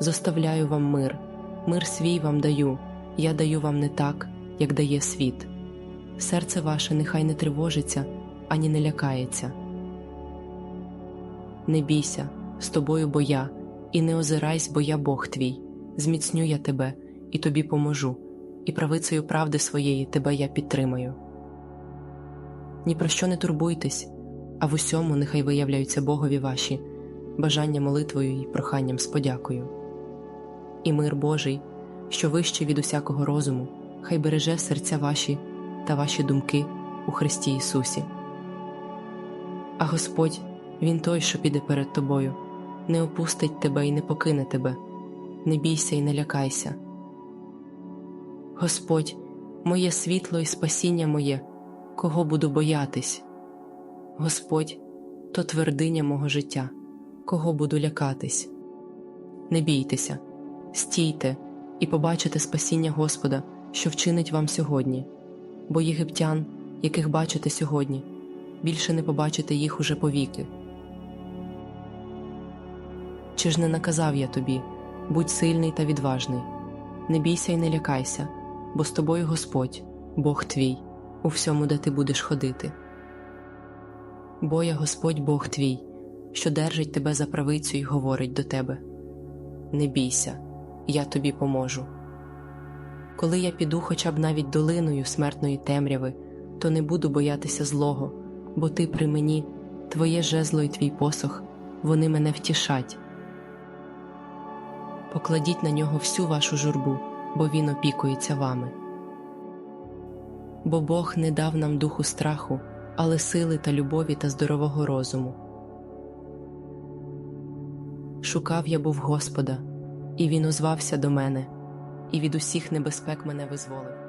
зоставляю вам мир, мир свій вам даю, я даю вам не так, як дає світ. Серце ваше нехай не тривожиться, ані не лякається. Не бійся, з тобою бо я, і не озирайсь, бо я Бог твій. Зміцню я тебе і тобі поможу, і правицею правди своєї тебе я підтримаю. Ні про що не турбуйтесь, а в усьому нехай виявляються Богові ваші, бажання молитвою і проханням з подякою. І мир Божий, що вище від усякого розуму, хай береже серця ваші та ваші думки у Христі Ісусі. А Господь, Він той, що піде перед тобою, не опустить тебе і не покине тебе, не бійся і не лякайся. Господь, моє світло і спасіння моє, кого буду боятись? Господь, то твердиня мого життя, кого буду лякатись. Не бійтеся, стійте і побачите спасіння Господа, що вчинить вам сьогодні, бо єгиптян, яких бачите сьогодні, більше не побачите їх уже повіки. Чи ж не наказав я тобі будь сильний та відважний, не бійся і не лякайся, бо з тобою Господь, Бог твій, у всьому, де ти будеш ходити. Бо я Господь Бог твій, що держить тебе за правицю й говорить до тебе Не бійся, я тобі поможу. Коли я піду хоча б навіть долиною смертної темряви, то не буду боятися злого, бо ти при мені, твоє жезло й твій посох, вони мене втішать. Покладіть на нього всю вашу журбу, бо він опікується вами. Бо Бог не дав нам духу страху, але сили та любові та здорового розуму. Шукав я був Господа, і він озвався до мене, і від усіх небезпек мене визволив.